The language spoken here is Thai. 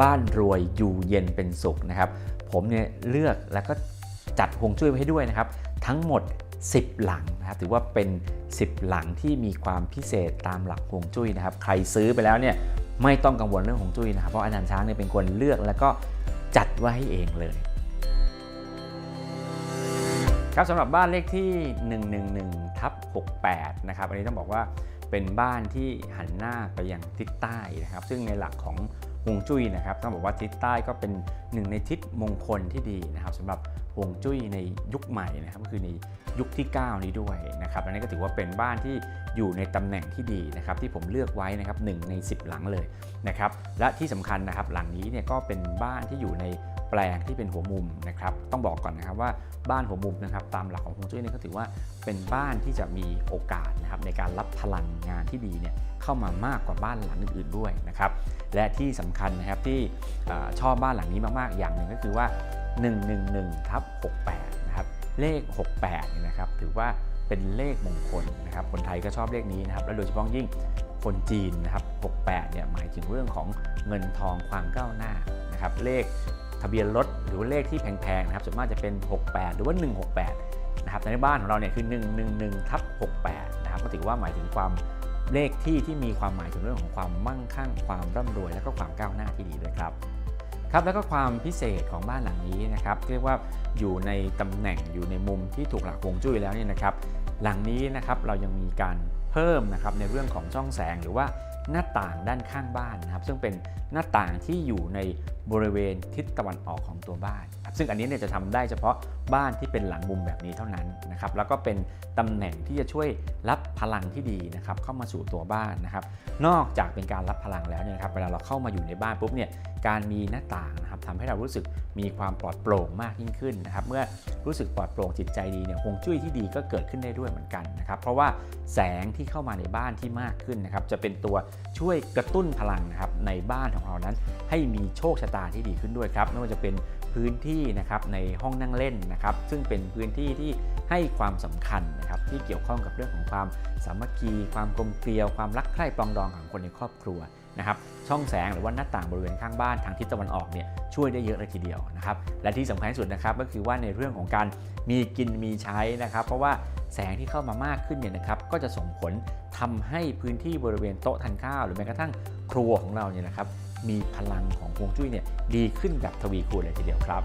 บ้านรวยอยู่เย็นเป็นสุขนะครับ ผมเนี่ยเลือกแล้วก็จัดฮวงจุ้ยไว้ให้ด้วยนะครับ ทั้งหมด 10 หลังนะครับถือว่าเป็น 10 หลังที่มีความพิเศษตามหลักฮวงจุ้ยนะครับ ใครซื้อไปแล้วเนี่ยไม่ต้องกังวลเรื่องฮวงจุ้ยนะครับเพราะอนันต์ช้างเนี่ยเป็นคนเลือกแล้วก็จัดไว้ให้เองเลยครับสำหรับบ้านเลขที่ 111ทับ68 นะครับ อันนี้ต้องบอกว่า เป็นบ้านที่หันหน้าไปยังทิศใต้นะครับ ซึ่งในหลักของฮวงจุ้ยนะครับต้องบอกว่าทิศใต้ก็เป็นหนึ่งในทิศมงคลที่ดีนะครับสำหรับ วงจุ้ยในยุคใหม่นะครับก็คือในยุคที่ 9 นี้ด้วยนะครับอันนี้ก็ถือว่าเป็นบ้านที่อยู่ในตำแหน่งที่ดีนะครับที่ผมเลือกไว้นะครับหนึ่งใน 10 หลังเลยนะครับและที่สำคัญนะครับหลังนี้เนี่ยก็เป็นบ้านที่อยู่ในแปลงที่เป็นหัวมุมนะครับต้องบอกก่อนนะครับว่าบ้านหัวมุมนะครับตามหลักของฮวงจุ้ยเนี่ยก็ถือว่าเป็นบ้านที่จะมีโอกาสนะครับในการรับพลังงานที่ดีเนี่ยเข้ามามากกว่าบ้านหลังอื่นๆด้วยนะครับและที่สำคัญนะครับที่อชอบบ้านหลังนี้มากๆอย่างหนึ่งก็คือว่า 111ทับ68นะครับเลข 68เนี่ยนะครับถือว่าเป็นเลขมงคลนะครับคนไทยก็ชอบเลขนี้นะครับและโดยเฉพาะยิ่งคนจีนนะครับ68เนี่ยหมายถึงเรื่องของเงินทองความก้าวหน้านะครับเลขทะเบียนรถหรือว่าเลขที่แพงๆนะครับส่วนมากจะเป็น 68 หรือว่า 168นะครับแต่ในบ้านของเราเนี่ยคือ 111ทับ68นะครับก็ถือว่าหมายถึงความเลขที่ที่มีความหมายถึงเรื่องของความมั่งคั่งความร่ำรวยและก็ความก้าวหน้า ครับแล้วก็ความพิเศษของบ้านหลังนี้นะครับเรียกว่าอยู่ในตำแหน่งอยู่ในมุมที่ถูกหลักฮวงจุ้ยแล้วเนี่ยนะครับ หลังนี้นะครับเรายังมีการเพิ่มนะครับในเรื่องของช่องแสงหรือว่า หน้าต่างด้านข้างบ้านนะครับ ซึ่งเป็นหน้าต่างที่อยู่ในบริเวณทิศตะวันออกของตัวบ้าน ซึ่งอันนี้เนี่ยจะทำได้เฉพาะบ้านที่เป็นหลังมุมแบบนี้เท่านั้นนะครับ แล้วก็เป็นตำแหน่งที่จะช่วยรับพลังที่ดีนะครับ เข้ามาสู่ตัวบ้านนะครับ นอกจากเป็นการรับพลังแล้วเนี่ยนะครับ เวลาเราเข้ามาอยู่ในบ้านปุ๊บเนี่ย การมีหน้าต่างนะครับทำให้เรารู้สึกมีความปลอดโปร่งมากยิ่งขึ้นนะครับ เมื่อรู้สึกปลอดโปร่งจิตใจดีเนี่ยฮวงจุ้ยที่ดีก็เกิดขึ้นได้ด้วยเหมือนกันนะครับ เพราะว่าแสงที่เข้ามาในบ้านที่มากขึ้นนะครับ จะเป็นตัวช่วยกระตุ้นพลังนะครับในบ้านของเรานั้น ให้มีโชคชะตาที่ดีขึ้นด้วยครับไม่ว่าจะเป็นพื้นที่นะครับในห้องนั่งเล่นนะครับ ซึ่งเป็นพื้นที่ที่ให้ความสำคัญนะครับที่เกี่ยวข้องกับเรื่องของความสามัคคี ความกลมเกลียว ความรักใคร่ปองดองของคนในครอบครัว นะครับช่องแสงหรือว่าหน้าต่างบริเวณข้างบ้านทางทิศตะวันออกเนี่ยช่วยได้เยอะเลยทีเดียวนะครับและที่สำคัญที่สุดนะครับก็คือว่าในเรื่องของการมีกินมีใช้นะครับ เพราะว่าแสงที่เข้ามามากขึ้นเนี่ยนะครับก็จะส่งผลทำให้พื้นที่บริเวณโต๊ะทานข้าวหรือแม้กระทั่งครัวของเราเนี่ยนะครับมีพลังของฮวงจุ้ยเนี่ยดีขึ้นแบบทวีคูณเลยทีเดียวครับ